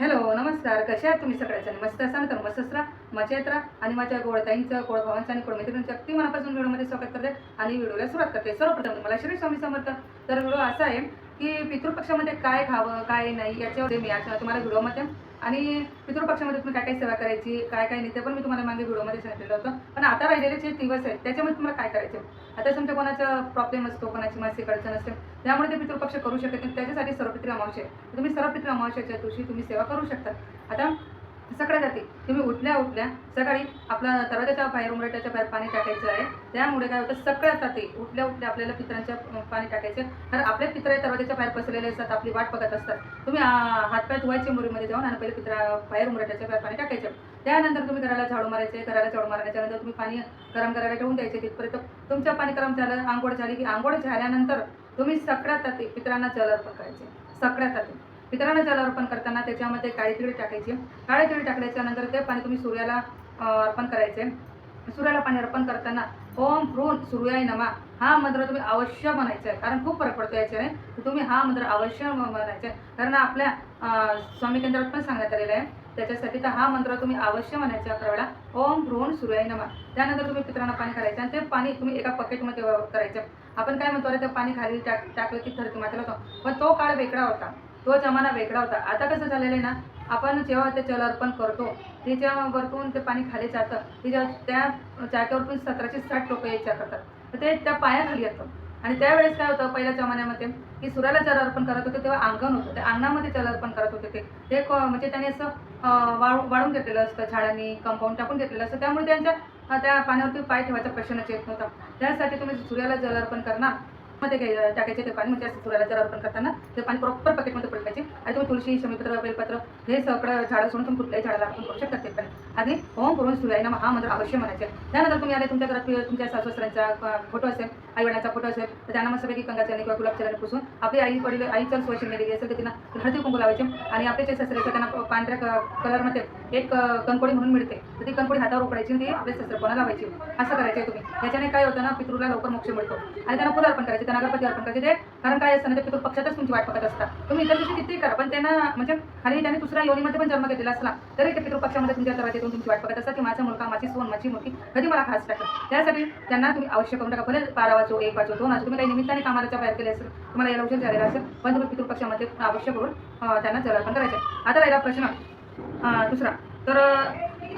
Hello नमस्कार. कसे आहात तुम्ही सगळ्याच्या मस्त असाल तर मस्त असरा. मजेत राहा. आणि माझ्या गोडताईंचं गोड भावांचं आणि गोड मैत्रिणींचं अगदी मनापासून व्हिडिओमध्ये स्वागत करते आणि व्हिडिओला सुरुवात करते. सर्वप्रथम मला श्री स्वामी समर्थ. तर व्हिडिओ असा आहे की पितृपक्षामध्ये काय खावं काय नाही याच्यावर मी आज तुम्हाला व्हिडिओमध्ये आणि पितृपक्षामध्ये तुम्ही काय काय सेवा करायची काय काय नाही ते पण मी तुम्हाला मागे व्हिडिओमध्ये सांगितलेलं होतं. पण आता राहिलेले जे दिवस आहेत त्याच्यामध्ये तुम्हाला काय करायचं? आता समजा कोणाचा प्रॉब्लेम असतो कोणाची मासिक अडचण असते त्यामुळे ते पितृपक्ष करू शकत नाही. त्याच्यासाठी सर्वपित्र अमावस्या आहे. तुम्ही सर्वपित्र अमावश्याच्या दिवशी तुम्ही सेवा करू शकता. आता सकाळी जाते. तुम्ही उठल्या उठल्या सकाळी आपला दरवाजाच्या बाहेर उमरट्याच्या बाहेर पाणी टाकायचं आहे. त्यामुळे काय होतं सगळ्यात जाते उठल्या उठल्या आपल्याला पित्रांच्या पाणी टाकायचं कारण आपले पित्र दरवाजाच्या बाहेर पसरलेले असतात आपली वाट बघत असतात. तुम्ही हातपाय धुवायचे मुरीमध्ये जाऊन आणि पहिले पित्रा बाहेर उमरट्याच्या बाहेर पाणी टाकायचं. त्यानंतर तुम्ही घराला झाडू मारायचे घराला झाडू मारण्याच्यानंतर तुम्ही पाणी गरम करायला ठेवून द्यायचे. तिथपर्यंत तुमचं पाणी गरम झालं आंघोळ झाली की आंघोळ झाल्यानंतर तुम्ही सगळ्यात जाते पित्रांना जल अर्पण करायचे. सगळ्यात जाते पितरांना जल अर्पण करताना त्याच्यामध्ये काळी तिळी टाकायची. काळी तिळी टाकल्याच्या नंतर ते पाणी तुम्ही सूर्याला अर्पण करायचे. सूर्याला पाणी अर्पण करताना ओम भ्रूण सूर्याय नमा हा मंत्र तुम्ही अवश्य म्हणायचा आहे. कारण खूप फरक पडतो याच्याने. तुम्ही हा मंत्र अवश्य म्हणायचा आहे. कारण आपल्या स्वामी केंद्रात पण सांगण्यात आलेलं आहे. त्याच्यासाठी तर हा मंत्र तुम्ही अवश्य म्हणायचा अकरा वेळा ओम भ्रूण सूर्याय नमा. त्यानंतर तुम्ही पित्रांना पाणी करायचं आणि ते पाणी तुम्ही एका पकेटमध्ये करायचं. आपण काय म्हणतो अरे ते पाणी खाली टाक टाकलं की थरती मातेला होतं पण तो काळ वेगळा होता. तो जमाना वेगळा होता. आता कसं झालेलं आहे ना आपण जेव्हा ते जल अर्पण करतो वरतून ते पाणी खाली जातं त्याच्या त्या जागेवरतून सतराशे साठ लोक यायच्या करतात. तर ते त्या पायाखाली येतं. आणि त्यावेळेस काय होतं पहिल्या जमान्यामध्ये की सुराला जल अर्पण करत होते तेव्हा अंगण होतं. त्या अंगणामध्ये जल अर्पण करत होते ते. ते क- म्हणजे त्याने असं वाळू वाळून घेतलेलं असतं झाडांनी कंपाऊंड टाकून घेतलेलं असतं. त्यामुळे त्यांच्या त्या पाण्यावरती पाय ठेवायचा प्रश्नच येत नव्हता. त्यासाठी तुम्ही सूर्याला जल अर्पण करणार. मध्ये टाकायचे ते पाणी म्हणजे फुलाला सूर्याला अर्पण करताना ते पाणी प्रॉपर पॅकेटमध्ये पडकायचे आणि तुम्ही तुळशी शमीपत्र बेलपत्र हे सगळं झाडं सोडून तुम्ही कुठल्याही झाडाला अर्पण करू शकता ते पण. आणि ओम करून सूर्याला हा मंत्र अवश्य म्हणायचे. त्यानंतर तुम्ही आले तुमच्या घरात तुमच्या सासूसऱ्यांचा फोटो असेल आई वडिलांचा फोटो असेल तर त्यांना मस्तपैकी कंगाच्याने किंवा गुलाबच्याने पुसून आपली आई वडील आईचं स्वच्छ गेलेली असेल तर तिला हळदी कुंकू लावायचे. आणि आपले जे ससरे असतात त्यांना पांढऱ्या कलरमध्ये एक कणकोडी म्हणून मिळते. तर ती कणकोडी हातावर उकडायची आणि ती आपल्या ससरपणा लावायची. असं करायचे तुम्ही. याच्याने काय होतं ना पितृला लवकर मोक्ष मिळतो. आणि त्यांना फुलं अर्पण करायचे. त्यांना अर्पण करायचे ते. कारण काय असतं ना ते पितृ पक्षातच तुमची वाट बघत असतात. तुम्ही इतर दिवशी कितीही करा पण त्यांना म्हणजे खाली त्यांनी दुसऱ्या योनीमध्ये पण जन्म घेतलेला असला तरी ते पितृपक्षामध्ये तुमच्या दरवाजेतून तुमची वाट बघत असतात की माझा मुलगा माझी सोन माझी मुलगी कधी मला खास टाकेल त्यासाठी त्यांना तुम्ही अवश्य करून टाका भले बारा वाजो एक वाजो दोन वाजो तुम्ही काही निमित्ताने कामाला बाहेर केले असेल तुम्हाला याला उशीर झालेला असेल पण तुम्ही पितृपक्षामध्ये अवश्य करून त्यांना जल अर्पण करायचे आता राहिला प्रश्न दुसरा. तर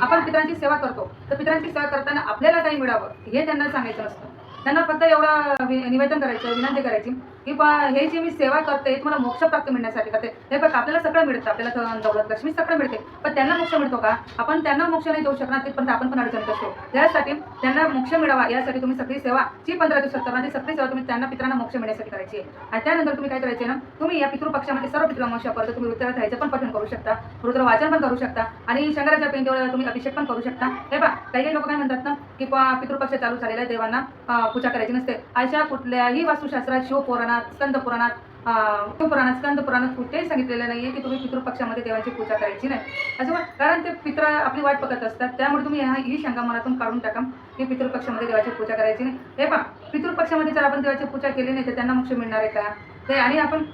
आपण पितरांची सेवा करतो. तर पितरांची सेवा करताना आपल्याला काही मिळावं हे त्यांना सांगायचं नसतं त्यांना फक्त एवढं वि- निवेदन करायचं विनंती करायची. की बा हे जे मी सेवा करते तुम्हाला मोक्ष प्राप्त मिळण्यासाठी करते. हे बघ आपल्याला सगळं मिळतं. आपल्याला धन, दौलत लक्ष्मी सगळं मिळते. पण त्यांना मोक्ष मिळतो का? आपण त्यांना मोक्ष नाही देऊ शकणार तिथपर्यंत आपण पण अडचणीत असतो. त्यासाठी त्यांना मोक्ष मिळावा. यासाठी तुम्ही सगळी सेवा जी पंधरा दिवसात करणार ती सगळी सेवा तुम्ही त्यांना पित्रांना मोक्ष मिळण्यासाठी करायची आहे. आणि त्यानंतर तुम्ही काय करायचे ना तुम्ही या पितृपक्षामध्ये सर्व पितृअमावस्यापर्यंत तुम्ही रुद्र राहायचं पण पठण करू शकता. रुद्र वाचन पण करू शकता. आणि शंकराच्या पेंटीवर तुम्ही अभिषेक पण करू शकता. हे बा काही काही लोक काय म्हणतात ना की पितृपक्ष चालू झालेल्या देवांना पूजा करायची नसते. अशा कुठल्याही वास्तुशास्त्रात शिवपुराणात स्कंद पुराणात पुराणात स्कंद पुराणात कुठेही सांगितलेलं नाहीये की तुम्ही पितृपक्षामध्ये देवाची पूजा करायची नाही. असं कारण ते पित्र आपली वाट बघत असतात. त्यामुळे तुम्ही ह्या- ही शंका मनातून काढून टाका की पितृपक्षामध्ये देवाची पूजा करायची नाही. हे पहा पितृपक्षामध्ये जर आपण देवाची पूजा केली नाही तर त्यांना मोक्ष मिळणार आहे का? ते आणि आपण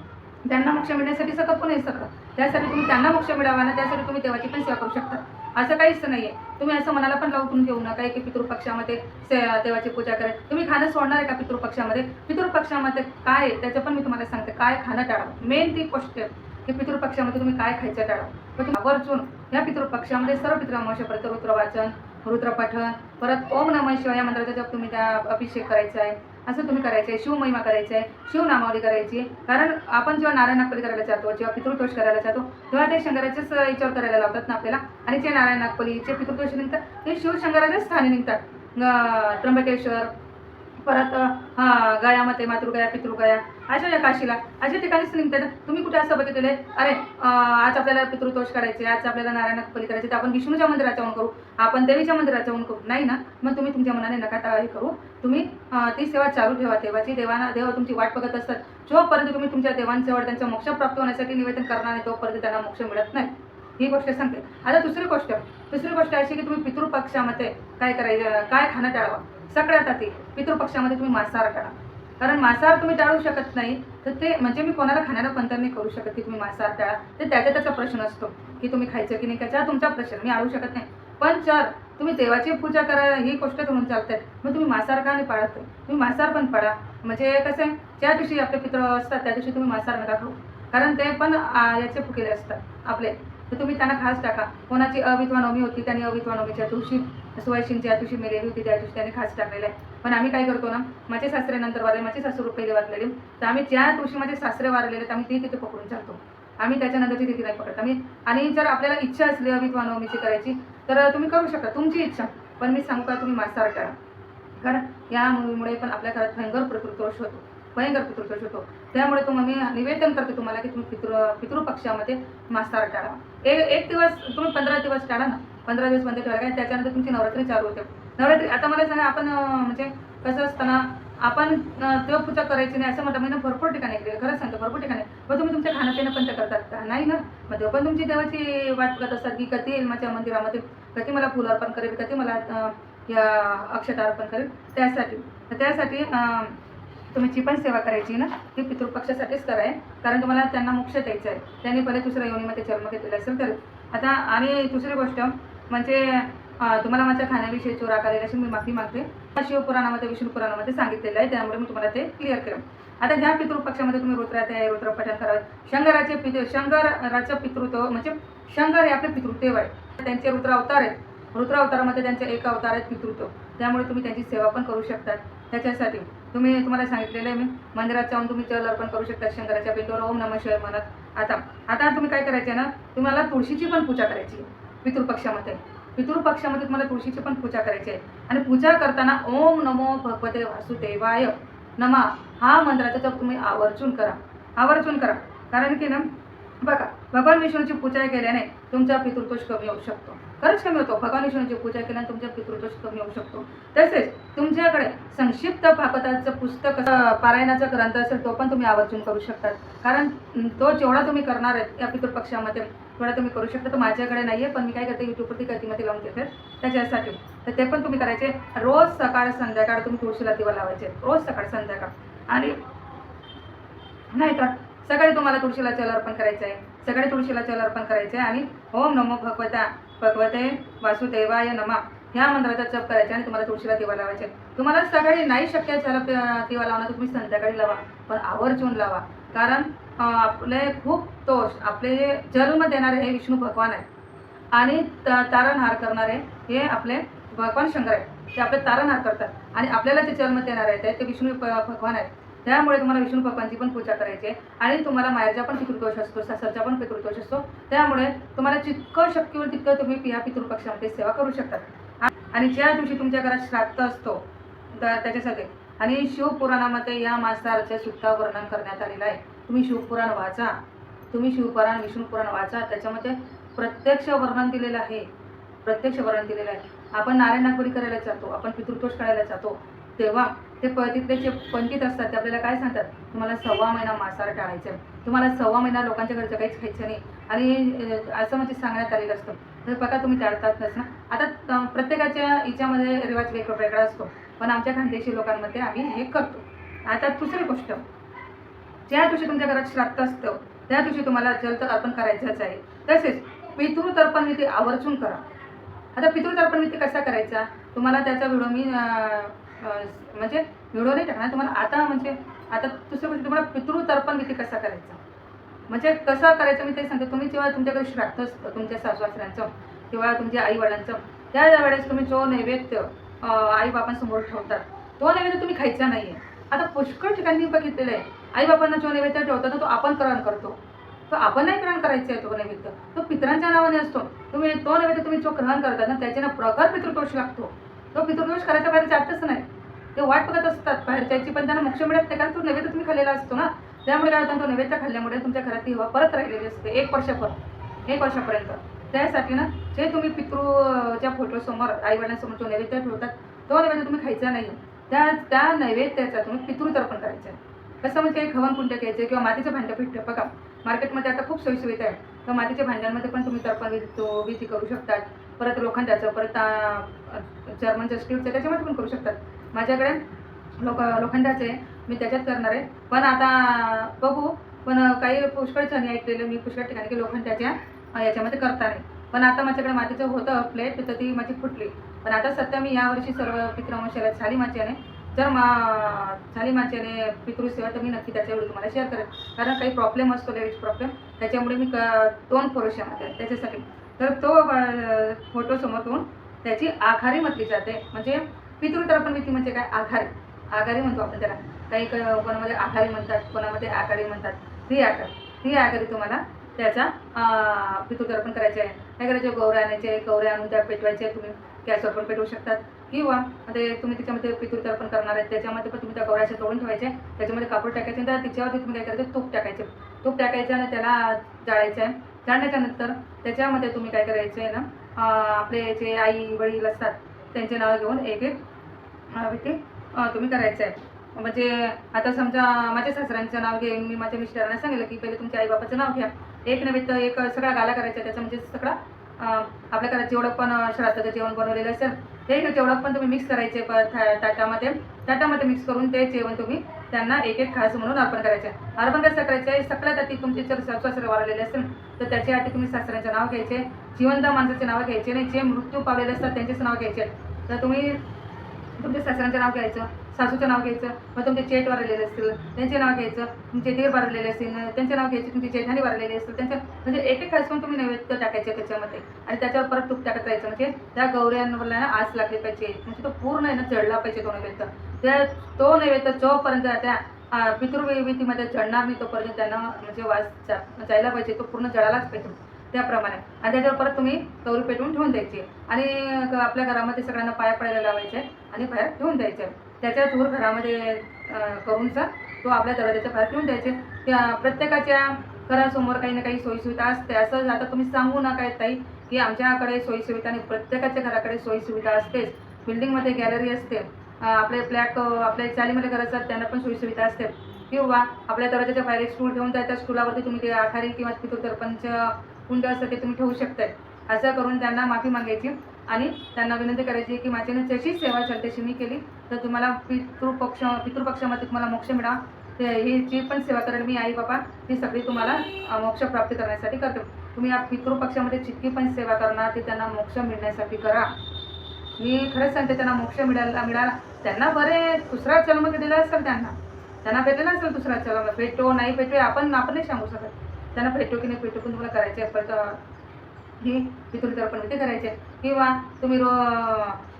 त्यांना मोक्ष मिळण्यासाठी सकत पण आहे सगळं त्यासाठी तुम्ही त्यांना मोक्ष मिळावा ना? त्यासाठी तुम्ही देवाची पण सेवा करू शकता. असं काहीच नाही आहे तुम्ही असं मनाला पण लावून घेऊ नका. की पितृपक्षामध्ये से- देवाची पूजा करेल. तुम्ही खाणं सोडणार आहे का पितृपक्षामध्ये पितृपक्षामध्ये काय आहे? त्याचं पण मी तुम्हाला सांगते. काय खाणं टाळावं मेन ती गोष्ट आहे की पितृपक्षामध्ये तुम्ही काय खायचं टाळा? पण तुम्ही आवर्जून या पितृपक्षामध्ये सर्व पितृअमावस्यापर्यंत रुद्रवाचन रुद्रपठण परत ओम नमः शिवाय या मंत्राचा जप तुम्ही त्या अभिषेक करायचा आहे. असं तुम्ही करायचं आहे शिवमहिमा करायचं आहे शिवनामावली करायची. आहे कारण आपण जेव्हा नारायण नागपली करायला जातो जेव्हा पितृतोष करायला जातो तेव्हा ते शंकराच्याच याच्यावर करायला लावतात ना आपल्याला. आणि जे नारायण नागपली जे पितृतोष निघतात ते शिवशंकराच्याच स्थानी निघतात. त्र्यंबकेश्वर परत हा गयामध्ये मातृगया पितृगया अशा या काशीला. अशा ठिकाणीच निघतात तुम्ही कुठे असं बघितलेलं आहे? अरे आज आपल्याला पितृतोष करायचे आज आपल्याला नारायण पली करायचे तर आपण विष्णूच्या मंदिरात जाऊन करू. आपण देवीच्या मंदिरात जाऊन करू. नाही ना? मग तुम्ही तुमच्या मनाने नका हे करू. तुम्ही ती सेवा चालू ठेवा. देवाची देवाना देव तुमची वाट बघत असतात. जोपर्यंत तुम्ही तुमच्या देवांजवळ त्यांचा मोक्ष प्राप्त होण्यासाठी निवेदन करणार नाही तोपर्यंत त्यांना मोक्ष मिळत नाही. ही गोष्ट सांगते. आता दुसरी गोष्ट. दुसरी गोष्ट अशी की तुम्ही पितृपक्षामध्ये काय करायचं काय खाणं टाळावं? सगळ्यात आधी पितृपक्षामध्ये तुम्ही मांसाहार टाळा. कारण मांसाहार तुम्ही टाळू शकत नाही तर ते म्हणजे मी कोणाला खाण्याला पंतर नाही करू शकत की तुम्ही मांसाहार टाळा. ते त्याच्या त्याचा प्रश्न असतो की तुम्ही खायचं की नाही खायचं हा तुमचा प्रश्न मी आणू शकत नाही. पण जर तुम्ही देवाची पूजा करा ही गोष्ट म्हणून चालते मग तुम्ही मांसाहार का नाही पाळत? तुम्ही मांसाहार पण पाळा. म्हणजे कसं आहे ज्या दिवशी आपले पित्र असतात त्या दिवशी तुम्ही मांसाहार नका खाऊ. कारण ते पण याचे फुकेले असतात आपले. तर तुम्ही त्यांना खास टाका. कोणाची अविधवा नवमी होती त्यांनी अविधवा नवमीच्या दिवशी सुवायशींची ज्या दिवशी मेलेली होती त्या दिवशी त्यांनी खास टाकलेलं आहे. पण आम्ही काय करतो ना माझे सासरे नंतर वारले माझे सासू पहिले वारलेले. तर आम्ही ज्या दिवशी माझे सासरे वारलेले तर आम्ही ते तिथे पकडून चालतो. आम्ही त्याच्यानंतरची तिथे नाही पकडत. आम्ही आणि जर आपल्याला इच्छा असली अविधवा नवमीची करायची तर तुम्ही करू शकता. तुमची इच्छा. पण मी सांगू का तुम्ही मांसाहार टाळा कारण या मुळे पण आपल्या घरात भयंकर पितृतोष होतो. भयंकर पितृतोष होतो. त्यामुळे तुम्ही मी निवेदन करते तुम्हाला की तुम्ही पितृ पितृपक्षामध्ये मांसाहार टाळा. एक एक दिवस तुम्ही पंधरा दिवस टाळा ना. पंधरा दिवस बंद ठेवायला काय त्याच्यानंतर तुमची नवरात्री चालू होते. नवरात्री आता मला सांगा आपण म्हणजे कसं असताना आपण देवपूजा करायची नाही असं म्हणतात मी ना भरपूर ठिकाणी गेले खरंच सांगतो भरपूर ठिकाणी. मग तुम्ही तुमच्या पिणं पण ते करतात का? नाही ना? मग देव पण तुमची देवाची वाट बघत असतात की कधी येईल माझ्या मंदिरामध्ये कधी मला फुलं अर्पण करेल कधी मला या अक्षता अर्पण करेल. त्यासाठी तर त्यासाठी तुम्ही जी पण सेवा करायची ना ती पितृपक्षासाठीच कराय कारण तुम्हाला त्यांना मोक्ष द्यायचा आहे. त्यांनी पहिले दुसऱ्या योनीमध्ये जन्म घेतलेला असेल तर. आता आणि दुसरी गोष्ट म्हणजे तुम्हाला माझ्या खाण्याविषयी चोरा करायला अशी मी माफी मागते. शिवपुराणामध्ये विष्णू पुराणामध्ये सांगितलेलं आहे त्यामुळे मी तुम्हाला ते क्लिअर केलं आता ज्या पितृपक्षामध्ये तुम्ही रुद्रात आहे रुद्र पठण करावे शंकराचे पितृ शंकराचं पितृत्व म्हणजे शंकर हे आपले पितृदेव आहे. त्यांचे रुद्रावतार आहेत. रुद्रावतारामध्ये त्यांचे एक अवतार आहेत पितृत्व. त्यामुळे तुम्ही त्यांची सेवा पण करू शकतात त्याच्यासाठी तुम्ही तुम्हाला सांगितलेलं आहे मी. मंदिरात जाऊन तुम्ही जल अर्पण करू शकता शंकराच्या बिंदूवर. ओम नमः शिवाय म्हणत. आता आता तुम्ही काय करायचे ना? तुम्हाला तुळशीची पण पूजा करायची आहे, पितृपक्षामध्ये पितृपक्षामध्ये तुम्हाला तुळशीची पण पूजा करायची आहे. आणि पूजा करताना ओम नमो भगवते वासुदेवाय नमा. हा मंत्राचा जप तुम्ही आवर्जून करा. आवर्जून करा. कारण की ना बघा भगवान विष्णूची पूजा केल्याने तुमचा पितृतोष कमी होऊ शकतो. खरंच कमी होतो. भगवान विष्णूची पूजा केल्याने तुमच्या पितृदोष कमी होऊ शकतो. तसेच तुमच्याकडे संक्षिप्त भागवताचं पुस्तक पारायणाचा ग्रंथ असेल तो पण तुम्ही आवर्जून करू शकतात. कारण तो जेवढा तुम्ही करणार आहे या पितृपक्षामध्ये तेवढा तुम्ही करू शकता. तर माझ्याकडे नाही आहे पण मी काय करते यूट्यूबवरती गतीमध्ये लावून देते त्याच्यासाठी. तर ते पण तुम्ही करायचे. रोज सकाळ संध्याकाळ तुम्ही तुळशीला दिवा लावायचे. रोज सकाळ संध्याकाळ. आणि नाही तर सकाळी तुम्हाला तुळशीला चल अर्पण करायचं आहे सकाळी तुळशीला चल अर्पण करायचं आहे आणि ओम नमो भगवता. भगवते वासुदेवाय नमा. ह्या मंत्राचा जप करायचा आणि तुम्हाला तुळशीला दिवा लावायचे तुम्हाला सकाळी नाही शक्य झालं दिवा लावणं तुम्ही संध्याकाळी लावा पण आवर्जून लावा. कारण आपले खूप दोष आपले जे जन्म देणारे हे विष्णू भगवान आहे आणि त- तारणहार करणारे हे आपले भगवान शंकर आहे ते आपले तारणहार करतात. आणि आपल्याला जे जन्म देणारे आहेत ते विष्णू प- भगवान आहेत. त्यामुळे तुम्हाला विष्णू भगवानची पण पूजा करायची आहे. आणि तुम्हाला मायाचा पण पितृदोष असतो सासरचा पण पितृदोष असतो. त्यामुळे तुम्हाला जितकं शक्य होईल तितकं तुम्ही या पितृपक्षामध्ये सेवा करू शकतात. आणि ज्या दिवशी तुमच्या घरात श्राद्ध असतो त्याच्यासाठी. आणि शिवपुराणामध्ये या मासाचे सुद्धा वर्णन करण्यात आलेलं आहे. तुम्ही शिवपुराण वाचा. तुम्ही शिवपुराण विष्णू पुराण वाचा. त्याच्यामध्ये प्रत्यक्ष वर्णन दिलेलं आहे. प्रत्यक्ष वर्णन दिलेलं आहे. आपण नारायण नागपुरी करायला जातो आपण पितृतोष करायला जातो. तेव्हा ते प जे पंडित असतात ते आपल्याला काय सांगतात? तुम्हाला सव्वा महिना मांसाहार टाळायचं आहे तुम्हाला सव्वा महिना लोकांच्या घरचं काहीच खायचं नाही. आणि असं म्हणजे सांगण्यात आलेलं असतं. तर बघा तुम्ही टाळतातच ना? आता प्रत्येकाच्या हिच्यामध्ये रिवाज वेगवेगळा असतो. पण आमच्या खानदेशी लोकांमध्ये आम्ही हे करतो. आता दुसरी गोष्ट. ज्या दिवशी तुमच्या घरात श्राद्ध असतं त्या दिवशी तुम्हाला जल तर अर्पण करायचंच आहे. तसेच पितृतर्पण विधी आवर्जून करा. आता पितृतर्पण विधी कसा करायचा? तुम्हाला त्याचा व्हिडिओ मी म्हणजे व्हिडिओ नाही टाकणार तुम्हाला आता म्हणजे आता दुसरी गोष्ट तुम्हाला पितृतर्पण विधी कसा करायचा? म्हणजे कसं करायचं मी ते सांगते. तुम्ही जेव्हा तुमच्याकडे श्राद्ध तुमच्या सासवासऱ्यांचं किंवा तुमच्या आईवडिलांचं त्या वेळेस तुम्ही जो नैवेद्य आई बापांसमोर ठेवतात तो नैवेद्य तुम्ही खायचा नाही आहे आता पुष्कळ ठिकाणी बघितलेलं आहे आई बापांना जो नैवेद्य ठेवतात तो आपण करण करतो. तो आपण नाही ग्रहण करायचं आहे तो नैवेद्य. तो पितरांच्या नावाने असतो. तुम्ही तो नैवेद्य तुम्ही जो ग्रहण करतात ना त्याच्यानं प्रखर पितृतोष लागतो. तो पितृदोष करायच्या बाहेर जातच नाही. ते वाट बघत असतात. बाहेर जायची पण त्यांना मोक्ष मिळत नाही. कारण तो नैवेद्य तुम्ही खाल्लेला असतो ना. त्यामुळे काय होतं? तो नैवेद्य खाल्ल्यामुळे तुमच्या घरातली हवा परत राहिलेली असते. एक वर्षापर्यंत एक वर्षापर्यंत. त्यासाठी ना जे तुम्ही पितृच्या फोटोसमोर आईवडिलांसमोर जो नैवेद्य ठेवतात तो नैवेद्य तुम्ही खायचा नाही. त्या त्या नैवेद्याचा तुम्ही पितृतर्पण करायचं. आहे कसं म्हणजे खवन कुंड घ्यायचं किंवा मातीचे भांडं भेटतं बघा मार्केटमध्ये आता खूप सोयीसुविधा आहे. तर मातीच्या भांड्यांमध्ये पण तुम्ही तर्पण विधी तो विधी करू शकतात. परत लोखंडाचं परत जर्मनचं स्टीलचं त्याच्यामध्ये पण करू शकतात. माझ्याकडे लोक लोखंडाचे मी त्याच्यात करणार आहे. पण आता बघू पण काही पुष्कळ जणी ऐकलेलं मी पुष्कळ ठिकाणी की लोखंडाच्या याच्यामध्ये करता नाही. पण आता माझ्याकडे मातीचं होतं प्लेट तर ती माझी फुटली. पण आता सध्या मी यावर्षी सर्व पितृवंशाला झाली माझ्याने जर मा झाली माझ्याने पितृसेवा तर मी नक्की त्याच्या तुम्हाला शेअर करेन. कारण काही प्रॉब्लेम असतो लेडीज प्रॉब्लेम त्याच्यामुळे मी क दोन पुरुषामध्ये त्याच्यासाठी. तर तो फोटो समोर त्याची आघारी म्हटली जाते. म्हणजे पितृतर्पण विधी म्हणजे काय? आघारी आघारी म्हणतो आपण त्याला. काही क- कोणामध्ये आघारी म्हणतात कोणामध्ये आघाडी म्हणतात. ती आघाडी. ही आघारी तुम्हाला त्याचा पितृतर्पण करायचे आहे. काय करायचे? गौऱ्या आणायचे गौऱ्या आणून त्या पेटवायचे तुम्ही. गॅसवर पण पेटवू शकतात. किंवा ते तुम्ही त्याच्यामध्ये पितृतर्पण करणार आहेत त्याच्यामध्ये पण तुम्ही त्या गौऱ्याचे तोडून ठेवायचे त्याच्यामध्ये कापड टाकायचे तर तिच्यावरती तुम्ही काय करायचं तूप टाकायचे. तूप टाकायचं आणि त्याला जाळायचं. आहे जाळण्याच्या नंतर त्याच्यामध्ये तुम्ही काय करायचं आहे ना आपले जे आई वडील असतात त्यांचे नाव घेऊन एक एक अं, तुम्ही करायचं. आहे म्हणजे आता समजा माझ्या सासऱ्यांचं नाव घेऊन मी माझ्या मिस्टरांना सांगितलं की पहिले तुमच्या आईबापाचं नाव घ्या. एक नव्हे तर एक सगळा गाला करायचा त्याचा म्हणजे सगळा आपल्या घरात जेवढं पण अं, श्राद्धाचं जेवण बनवलेलं असेल ते जेवढं पण तुम्ही मिक्स करायचे प- ताटामध्ये. ताटामध्ये मिक्स करून ते जेवण तुम्ही त्यांना एक एक खास म्हणून अर्पण करायचे. अर्पण कसं करायचं? आहे सगळ्यात आधी तुमचे जर सासरे वारलेले असेल तर त्याच्या आधी तुम्ही सासऱ्यांचं नाव घ्यायचे जिवंत माणसाचे नाव घ्यायचे नाही जे मृत्यू पावलेले असतात त्यांचेच नाव घ्यायचे. तर तुम्ही तुमच्या सासऱ्यांचं नाव घ्यायचं सासूचं नाव घ्यायचं मग तुमचे चेट वारलेले असतील त्यांचे नाव घ्यायचं तुमचे दीर भरलेले असतील त्यांचे नाव घ्यायचे तुमची जेठाणी भरलेले असतील त्यांच्या म्हणजे एक एक खासून तुम्ही नैवेद्य टाकायचे त्याच्यामध्ये. आणि त्याच्यावर परत तूप टाकत राहायचं म्हणजे त्या गौऱ्यांवरला ना आस लागली पाहिजे म्हणजे तो पूर्ण आहे ना जळला पाहिजे तो नैवेद्य. त्या तो नैवेद्य जोपर्यंत त्या पितृविधीमध्ये जळणार नाही तोपर्यंत त्यांना म्हणजे वास जायला पाहिजे तो पूर्ण जळालाच पाहिजे. त्याप्रमाणे. आणि त्याच्यावर परत तुम्ही कवरी पेटवून ठेवून द्यायची. आणि आपल्या घरामध्ये सगळ्यांना पाया पडायला लावायचे आणि बाहेर ठेवून द्यायचे. त्याच्या धूर घरामध्ये करूनचा तो आपल्या दरवाजाच्या बाहेर ठेवून द्यायचे. त्या प्रत्येकाच्या घरासमोर काही ना काही सोयीसुविधा असते. असं आता तुम्ही सांगू नका ताई की आमच्याकडे सोयीसुविधा नाही. प्रत्येकाच्या घराकडे सोयीसुविधा असतेच. बिल्डिंगमध्ये गॅलरी असते. आपले फ्लॅट आपल्या चालीमध्ये घर असतात त्यांना पण सोयीसुविधा असते. किंवा आपल्या दरवाजाच्या बाहेर एक स्टूल ठेवून त्या त्या स्टूलावरती तुम्ही ते आखारी किंवा पितृतर्पणचं कुंड असतं ते तुम्ही ठेवू शकताय. असं करून त्यांना माफी मागायची आणि त्यांना विनंती करायची की माझ्याने जशी सेवा झाली तशी मी केली तर तुम्हाला पितृपक्ष पितृपक्षामध्ये तुम्हाला मोक्ष मिळा. ते ही जी पण सेवा करेल मी आई बाबा ती सगळी तुम्हाला मोक्ष प्राप्ती करण्यासाठी करते. तुम्ही या पितृपक्षामध्ये जितकी पण सेवा करणार ती त्यांना मोक्ष मिळण्यासाठी करा. मी खरंच सांगते त्यांना मोक्ष मिळाला मिळाला. त्यांना बरे दुसरा जन्म दिलेला असेल त्यांना. त्यांना भेटलेला असेल दुसरा जन्म. भेटो नाही भेटो आपण आपणही सांगू शकत. त्यांना भेटो की नाही भेटो पण तुम्हाला करायचे आहे परत अं, तर आपण ते करायचे किंवा तुम्ही रो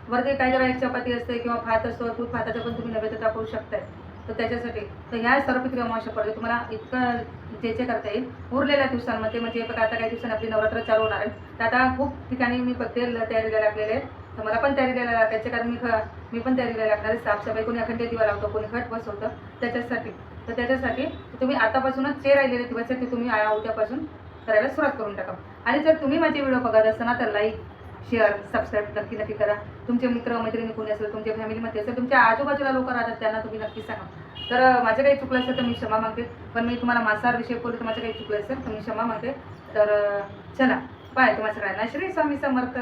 वरती काही जरा एक चपाती असते किंवा भात असतो दूध भाताचा पण तुम्ही नैवेद्य दाखवू शकताय. तर त्याच्यासाठी तर ह्या सर्व पितृ पडते तुम्हाला इतकं जे जे करता येईल उरलेल्या दिवसांमध्ये म्हणजे बघा आता काही दिवसांनी आपली नवरात्र चालू होणार आहे. तर आता खूप ठिकाणी मी बघते तयारी तयारीला लागलेले आहे तर मला पण तयारी द्यायला लागायचे कारण मी ख- मी पण तयारीला लागणार आहे. साफसफाई कोणी अखंड दिवा लावतो कोणी घट बसवतं. त्याच्यासाठी तर त्याच्यासाठी तुम्ही आतापासूनच जे राहिलेले दिवस आहेत ते तुम्ही आ- उद्यापासून करायला सुरुवात करून टाका. आणि जर तुम्ही माझे व्हिडिओ बघत असताना तर लाईक शेअर सबस्क्राईब नक्की नक्की करा. तुमचे मित्र मैत्रिणी कोणी असेल तुमच्या फॅमिलीमध्ये असेल तुमच्या आजूबाजूला लोक राहतात त्यांना तुम्ही नक्की सांगा. तर माझं काही चुकलं असेल तर मी क्षमा मागते. पण मी तुम्हाला मांसाहार विषय बोलले तर माझं काही चुकलं असेल तर मी क्षमा मागते. तर चला बाय तुम्हाला सगळ्यांना श्री स्वामी समर्थ.